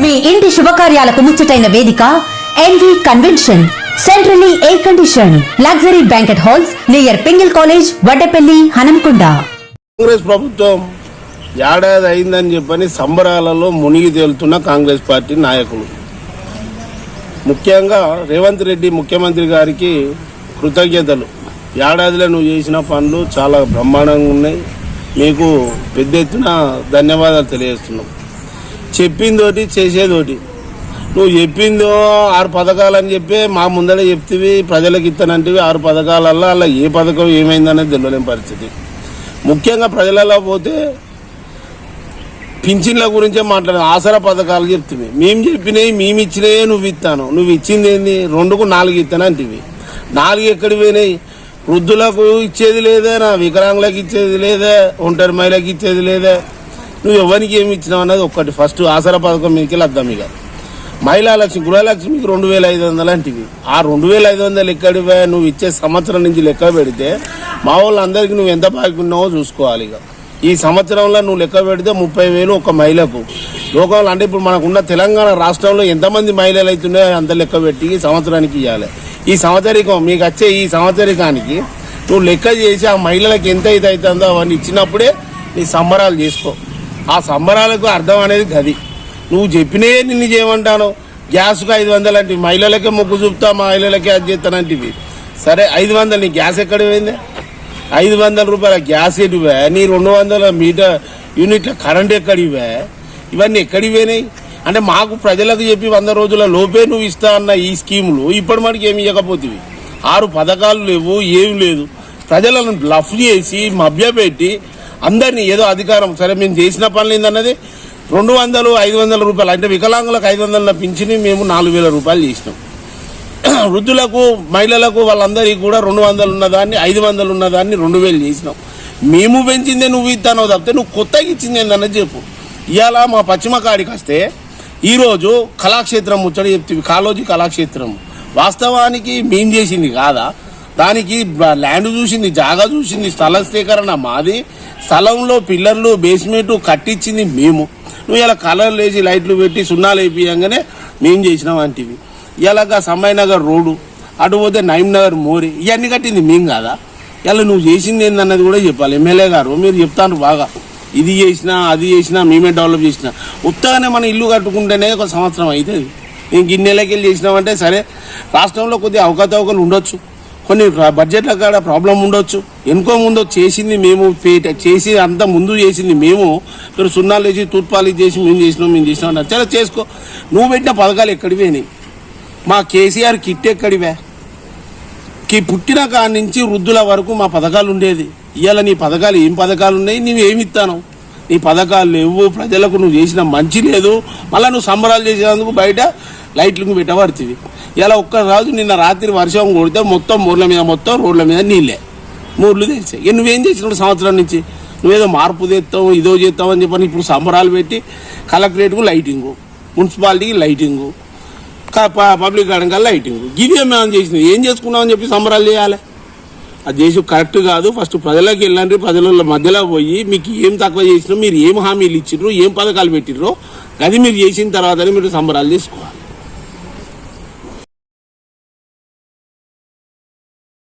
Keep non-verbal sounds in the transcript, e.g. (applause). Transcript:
మీ ఇంటి శుభకార్యాలకు ముచ్చటైన వేదిక NV convention centrally air condition luxury banquet halls near Pingle college Vaddepalli Hanamkonda Congress ప్రభుత్వం ఏడాది అయిందని చెప్పని సంబరాలలో మునిగి తేలుతున్న కాంగ్రెస్ పార్టీ నాయకులు. ముఖ్యంగా రేవంత్ రెడ్డి ముఖ్యమంత్రి గారికి కృతజ్ఞతలు. ఏడాదిలో నువ్వు చేసిన పనులు చాలా బ్రహ్మాండంగా ఉన్నాయి. మీకు పెద్ద ఎత్తున ధన్యవాదాలు తెలియజేస్తున్నాం. చెప్పిందోటి చేసేదోటి. నువ్వు చెప్పిందో ఆరు పథకాలు అని చెప్పి మా ముందర చెప్తివి ప్రజలకు ఇస్తానంటివి ఆరు పథకాలల్లో అలా ఏ పథకం ఏమైందనేది తెలియలేని పరిస్థితి. ముఖ్యంగా ప్రజలలో పోతే పింఛన్ల గురించే మాట్లాడు ఆసరా పథకాలు చెప్తుంది మేము చెప్పినవి మేము ఇచ్చినవే నువ్వు ఇస్తాను నువ్వు ఇచ్చింది ఏంది? రెండుకు నాలుగు ఇస్తాను అంటివి నాలుగు ఎక్కడ పోయినాయి? వృద్ధులకు ఇచ్చేది లేదా నా వికలాంగులకు ఇచ్చేది లేదా ఒంటరి మహిళకి ఇచ్చేది లేదా. నువ్వు ఎవరికి ఏమి ఇచ్చినావు అన్నది ఒక్కటి. ఫస్ట్ ఆసరా పథకం మీదకి వద్దాం ఇక. మహిళా లక్ష్మి గృహలక్ష్మికి రెండు వేల ఐదు వందలు అంటివి. ఆ రెండు వేల ఐదు వందలు ఎక్కడి నువ్వు ఇచ్చే సంవత్సరం నుంచి లెక్క పెడితే మా వాళ్ళందరికీ నువ్వు ఎంత బాకీ ఉన్నావో చూసుకోవాలి ఇక. ఈ సంవత్సరంలో నువ్వు లెక్క పెడితే ముప్పై వేలు ఒక మహిళకు. లోకంలో అంటే ఇప్పుడు మనకున్న తెలంగాణ రాష్ట్రంలో ఎంతమంది మహిళలు అవుతున్నాయో అంత లెక్క పెట్టి ఈ సంవత్సరానికి ఇవ్వాలి. ఈ సంవత్సరికం మీకు వచ్చే ఈ సంవత్సరికానికి నువ్వు లెక్క చేసి ఆ మహిళలకు ఎంత అయితే అవుతుందో అవన్నీ ఇచ్చినప్పుడే నీ సంబరాలు చేసుకో. ఆ సంబరాలకు అర్థం అనేది గది. నువ్వు చెప్పినే నిన్ను చేయమంటాను. గ్యాస్కు ఐదు వందలు అంటే మహిళలకే మొగ్గు చూపుతా మహిళలకే అది చేస్తానంటివి సరే ఐదు వందలు నీ గ్యాస్ ఎక్కడ పోయింది? ఐదు వందల రూపాయల గ్యాస్ ఎటువే నీ రెండు వందల మీటర్ యూనిట్ల కరెంట్ ఎక్కడివే ఇవన్నీ ఎక్కడికి పోయినాయి? అంటే మాకు ప్రజలకు చెప్పి వంద రోజుల లోపే నువ్వు ఇస్తా అన్న ఈ స్కీములు ఇప్పటి మనకి ఏమి ఇవ్వకపోతే ఆరు పథకాలు లేవు ఏమి లేదు. ప్రజలను బ్లఫ్ చేసి మభ్యపెట్టి అందరినీ ఏదో అధికారం సరే మేము చేసిన పనులు ఏందన్నది? రెండు వందలు ఐదు వందల రూపాయలు. అంటే వికలాంగులకు ఐదు వందల పింఛని మేము నాలుగు వేల రూపాయలు చేసినాం. (clears throat) వృద్ధులకు మహిళలకు వాళ్ళందరికీ కూడా రెండు వందలు ఉన్నదాన్ని ఐదు వందలు ఉన్నదాన్ని రెండు వేలు చేసినాం. మేము పెంచిందే నువ్వు ఇస్తానో తప్పితే నువ్వు కొత్తగా ఇచ్చింది ఏందన్నది చెప్పు. ఇవాళ మా పశ్చిమ కాడికి వస్తే ఈరోజు కళాక్షేత్రం ముచ్చట చెప్తే కాలోజీ కళాక్షేత్రం. వాస్తవానికి మేం చేసింది కాదా? దానికి ల్యాండ్ చూసింది జాగా చూసింది స్థల సేకరణ మాది. స్థలంలో పిల్లర్లు బేస్మెంట్ కట్టించింది మేము. నువ్వు ఇలా కలర్లు వేసి లైట్లు పెట్టి సున్నాలు వేపియంగానే మేము చేసినాం అంటివి. ఇలాగా సమ్మాయి నగర్ రోడ్డు అటు పోతే నగర్ మోరి ఇవన్నీ కట్టింది మేము కాదా? ఇలా నువ్వు చేసింది ఏందన్నది కూడా చెప్పాలి. ఎమ్మెల్యే గారు మీరు చెప్తాను బాగా. ఇది చేసినా అది చేసినా మేమే డెవలప్ చేసినా. ఉత్తగానే మన ఇల్లు కట్టుకుంటేనే ఒక సంవత్సరం అవుతుంది నేను గిన్నెలకెళ్ళి చేసినామంటే సరే రాష్ట్రంలో కొద్దిగా అవకతవకలు ఉండొచ్చు. కొన్ని బడ్జెట్ల కాడ ప్రాబ్లం ఉండొచ్చు. ఎనుకో ముందు చేసింది మేము చేసి అంత ముందు చేసింది మేము. మీరు సున్నాలు వేసి తూర్పాలు చేసి మేము చేసినాం మేము చేసినాం అన్నారు. చేసుకో. నువ్వు పెట్టిన పథకాలు ఎక్కడివి పోయినాయి మా కేసీఆర్ కిట్ ఎక్కడివే? కి పుట్టిన కాడి నుంచి వృద్ధుల వరకు మా పథకాలు ఉండేది. ఇవాళ నీ పథకాలు ఏం పథకాలు ఉన్నాయి? నువ్వు ఏమి ఇస్తాను నీ పథకాలు లేవు ప్రజలకు నువ్వు చేసిన మంచి లేదు. మళ్ళీ నువ్వు సంబరాలు చేసేందుకు బయట లైట్లు పెట్టబడుతుంది. ఇలా ఒక్క రోజు నిన్న రాత్రి వర్షం కొడితే మొత్తం మూర్ల మీద మొత్తం రోడ్ల మీద నీళ్ళే. మూర్లు తెలిసాయి. ఇక నువ్వేం చేసినావు సంవత్సరం నుంచి? నువ్వేదో మార్పు తెస్తావు ఇదో చేస్తావు అని చెప్పని ఇప్పుడు సంబరాలు పెట్టి కలెక్టరేట్కు లైటింగు మున్సిపాలిటీకి లైటింగు పబ్లిక్ గార్డెన్ కల్లా లైటింగ్. గివి మేము చేసినాం ఏం చేసుకున్నాం అని చెప్పి సంబరాలు చేయాలి? అది చేసి కరెక్ట్ కాదు. ఫస్ట్ ప్రజలకు వెళ్ళండి. ప్రజల మధ్యలో పోయి మీకు ఏం తక్కువ చేసినా మీరు ఏం హామీలు ఇచ్చిర్రు ఏం పథకాలు పెట్టిర్రో అది మీరు చేసిన తర్వాతనే మీరు సంబరాలు చేసుకోవాలి.